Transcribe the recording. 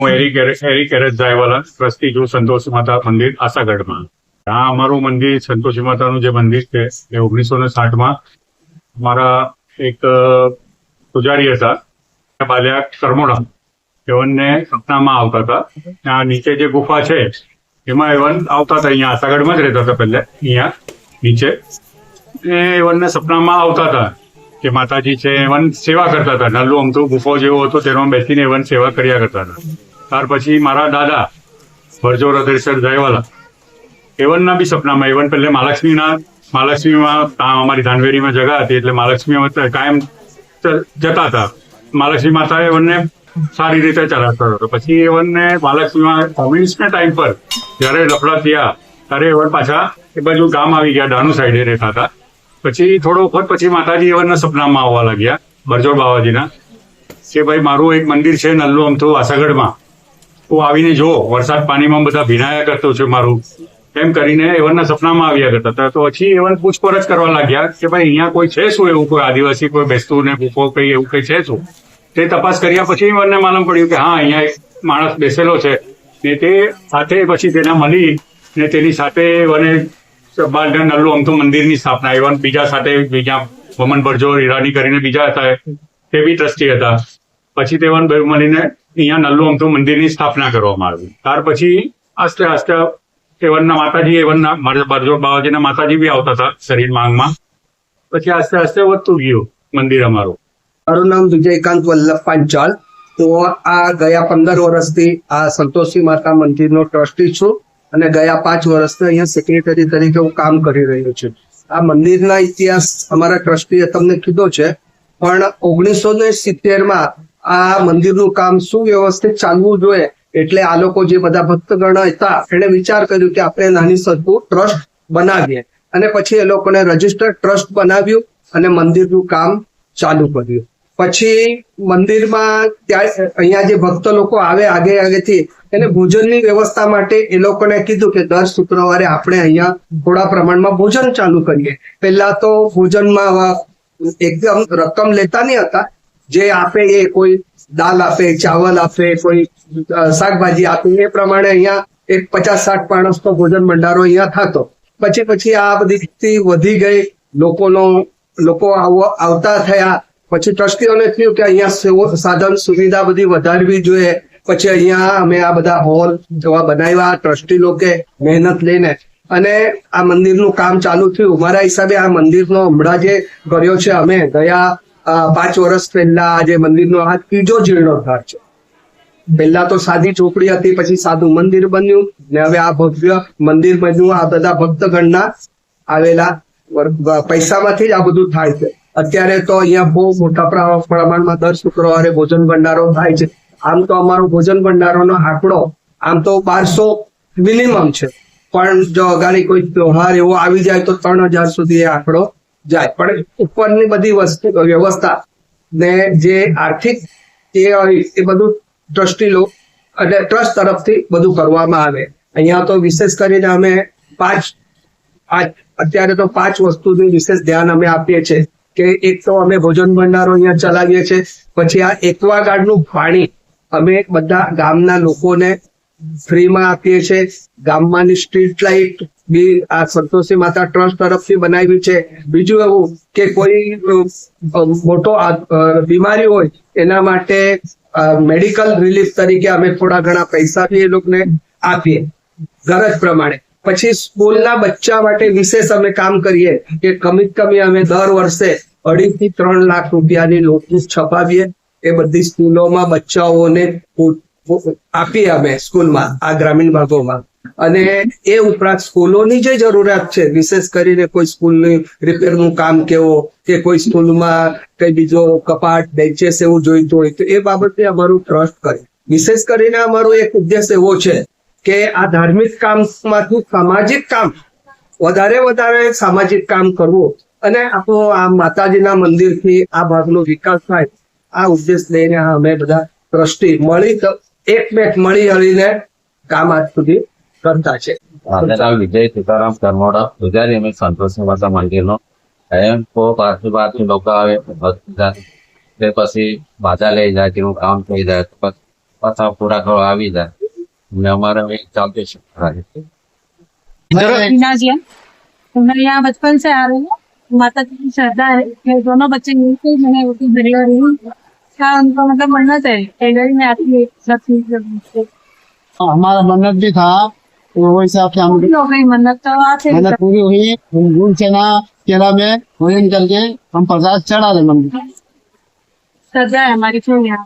હું એરી એરી carriage જાયવાલા trustee છું સંતોષી માતા મંદિર આશાગઢમાં. આ અમારું મંદિર સંતોષી માતાનું જે મંદિર છે, એ ઓગણીસો ને સાઠમાં મારા એક પૂજારી હતા બાલ્યા કરમોડા. એવનને સપનામાં આવતા હતા. આ નીચે જે ગુફા છે, એમાં એવન આવતા હતા, અહીંયા આશાગઢમાં જ રહેતા હતા પહેલા, અહીંયા નીચે. એ એવનને સપનામાં આવતા હતા કે માતાજી છે, એવન સેવા કરતા હતા. નલ્લું અમથું ગુફો જેવો હતો, તેમાં બેસીને એવન સેવા કર્યા કરતા હતા. ત્યાર પછી મારા દાદા ભરજો હૃદયસર જયવાલા એવનના બી સપનામાં, એવન પહેલે મહાલક્ષ્મીના, મહાલક્ષ્મીમાં અમારી ધાનવેરીમાં જગા હતી એટલે મહાલક્ષ્મી કાયમ જતા હતા. મહાલક્ષ્મી માતા એવનને સારી રીતે ચલાવતા હતો. પછી એવનને મહાલક્ષ્મીમાં કોમ્યુનિસ્ટના ટાઈમ પર જ્યારે લફડા થયા, ત્યારે એવન પાછા એ બાજુ ગામ આવી ગયા ડાનુ સાઈડે રહેતા હતા. પછી થોડો વખત પછી માતાજી એવનના સપનામાં આવવા લાગ્યા બરજોડ બાવાજીના, કે ભાઈ મારું એક મંદિર છે નલ્લુ અમથું વાસાગઢમાં. તું આવીને જો, વરસાદ પાણીમાં બધા ભીનાયા કરતો છે મારું. એમ કરીને એવનના સપનામાં આવ્યા કરતા હતા. તો પછી એવન પૂછપરછ કરવા લાગ્યા કે ભાઈ, અહીંયા કોઈ છે શું એવું? કોઈ આદિવાસી, કોઈ બેસતું ને ભૂખો કઈ એવું કઈ છે શું? તે તપાસ કર્યા પછી એવનને માલુમ પડ્યું કે હા, અહીંયા એક માણસ બેસેલો છે. ને તે સાથે પછી તેના મળી ને તેની સાથે એવને બાલગઢ નલ્લુ, અમથુ મંદિરની સ્થાપના. એવન બીજા સાથે બીજા વમન ભરજો ઈરાની કરીને બીજા હતા તે બી ટ્રસ્ટી હતા. પછી તે વન મળીને અહીંયા નલ્લું અમથું મંદિરની સ્થાપના કરવામાં આવી. ત્યાર પછી આસ્તે આસ્તે એવનના માતાજી, એવનના બરજોડ બાવાજીના માતાજી બી આવતા હતા શરીર માંગમાં. પછી આસ્તે આસ્તે વધતું ગયું મંદિર અમારું. મારું નામ વિજયકાંત વલ્લભ પાંચાલ તો આ ગયા પંદર વર્ષથી આ સંતોષી માતા મંદિરનો ટ્રસ્ટી છું અને ગયા પાંચ વર્ષથી અહીંયા સેક્રેટરી તરીકે હું કામ કરી રહ્યો છું. આ મંદિરના ઇતિહાસ અમારા ટ્રસ્ટીએ તમને કીધો છે. પણ ઓગણીસો ને સિત્તેરમાં આ મંદિરનું કામ સુવ્યવસ્થિત ચાલવું જોઈએ. એટલે આ લોકો જે બધા ભક્તગણ હતા, એણે વિચાર કર્યો કે આપણે નાની સદગું ટ્રસ્ટ બનાવીએ. અને પછી એ લોકોને રજિસ્ટર ટ્રસ્ટ બનાવ્યું અને મંદિરનું કામ ચાલુ કર્યું. પછી મંદિરમાં ત્યાં અહીંયા જે ભક્ત લોકો આવે આગે આગેથી, એને ભોજનની વ્યવસ્થા માટે એ લોકોને કીધું કે દર શુક્રવારે આપણે અહીંયા થોડા પ્રમાણમાં ભોજન ચાલુ કરીએ. પહેલા તો ભોજનમાં એકદમ રકમ લેતા નહીં હતા જે આપે એ કોઈ દાલ આપે, ચાવલ આપે, કોઈ શાકભાજી આપે, એ પ્રમાણે અહીંયા એક પચાસ સાઠ માણસનો ભોજન ભંડારો અહીંયા થતો. પછી પછી આ બધી વધી ગઈ. લોકોનો, લોકો આવો- આવતા થયા. પછી ટ્રસ્ટીઓને થયું કે અહીંયા સાધન સુવિધા બધી વધારવી જોઈએ. પછી અહીંયા અમે આ બધા હોલ જેવા બનાવ્યા, ટ્રસ્ટી લોકે મહેનત લઈને. અને આ મંદિરનું કામ ચાલુ થયું. મારા હિસાબે આ મંદિરનો હમણાં જે કર્યો છે, અમે ગયા પાંચ વર્ષ પહેલા આજે મંદિરનો આ ત્રીજો જીર્ણોદ્ધાર છે. પહેલા તો સાદી ચોકડી હતી, પછી સાદું મંદિર બન્યું ને હવે આ ભવ્ય મંદિર બન્યું. આ બધા ભક્તગણના આવેલા પૈસામાંથી જ આ બધું થાય છે. અત્યારે તો અહીંયા બહુ મોટા પ્ર- પ્રમાણમાં દર શુક્રવારે ભોજન ભંડારો થાય છે. આમ તો અમારો ભોજન ભંડારોનો આંકડો આમ તો બારસો મિનિમમ છે. પણ જો અગાડી કોઈ ત્યોહાર એવો આવી જાય તો ત્રણ હજાર સુધી એ આંકડો જાય. પણ ઉપરની બધી વસ્તુ, વ્યવસ્થા ને જે આર્થિક એ હોય એ બધું ટ્રસ્ટી લો અને ટ્રસ્ટ તરફથી બધું કરવામાં આવે. અહીંયા તો વિશેષ કરીને અમે પાંચ પાંચ, અત્યારે તો પાંચ વસ્તુની વિશેષ ધ્યાન અમે આપીએ છીએ કે એક તો અમે ભોજન ભંડારો અહીંયા ચલાવીએ છીએ. પછી આ એક્વાગાર્ડનું પાણી અમે બધા ગામના લોકોને ફ્રીમાં આપીએ છીએ. ગામમાંની સ્ટ્રીટ લાઇટ બી આ સંતોષી માતા ટ્રસ્ટ તરફથી બનાવી છે. બીજું એવું કે કોઈ મોટો બીમારી હોય, એના માટે મેડિકલ રિલીફ તરીકે અમે થોડા ઘણા પૈસા બી એ લોકોને આપીએ, ગરજ પ્રમાણે. પછી સ્કૂલના બચ્ચા માટે વિશેષ અમે કામ કરીએ કે કમીત કમી અમે દર વર્ષે અઢી થી ત્રણ લાખ રૂપિયાની નોટિસ છપાવીએ. એ બધી સ્કૂલોમાં બચ્ચાઓને પો- પો- આપીએ અમે સ્કૂલમાં, આ ગ્રામીણ ભાગોમાં. અને એ ઉપરાંત સ્કૂલોની જે જરૂરિયાત છે, વિશેષ કરીને કોઈ સ્કૂલની રિપેરનું કામ કેવો, કે કોઈ સ્કૂલમાં કઈ બીજો કપાટ, બેન્ચેસ એવું જોઈતું હોય, તો એ બાબતે અમારું ટ્રસ્ટ કરે. વિશેષ કરીને અમારો એક ઉદ્દેશ એવો છે કે આ ધાર્મિક કામમાંથી સામાજિક કામ, વધારે વધારે સામાજિક કામ કરવું અને આપણો આ માતાજીના મંદિરથી આ ભાગનો વિકાસ થાય, આ ઉદ્દેશ લઈને અમે બધા ટ્રસ્ટી મળી તો એકમેક મળી હળીને કામ આજ સુધી કરતા છે મારું નામ વિજય સીતારામ કરમોડા પૂજારી અમે સંતોષી માતા મંદિરનો એમ કોક આજુબાજુ લોકો આવે ભક્ત જાય. તે પછી બાધા લઈ જાય તેનું કામ થઈ જાય તો પછી પાછા પૂરા કરવા આવી જાય અને અમારે એક ચાલતી છે मीना जी हैं तो मैं यहाँ बचपन से आ रही हूँ माता जी की श्रद्धा है कि दोनों बच्चे मिलकर मैंने उनकी डिलीवरी हुई क्या उनको मतलब मन्नत है डिलीवरी में आती है सब चीज जब मुझसे। हमारा मन्नत भी था तो वो हिसाब से हम पूरी हो गई मन्नत तो आते मन्नत पूरी हुई हम गुड़ चना केला में भोजन करके हम प्रसाद चढ़ा दे मंदिर श्रद्धा है हमारी फिर यहाँ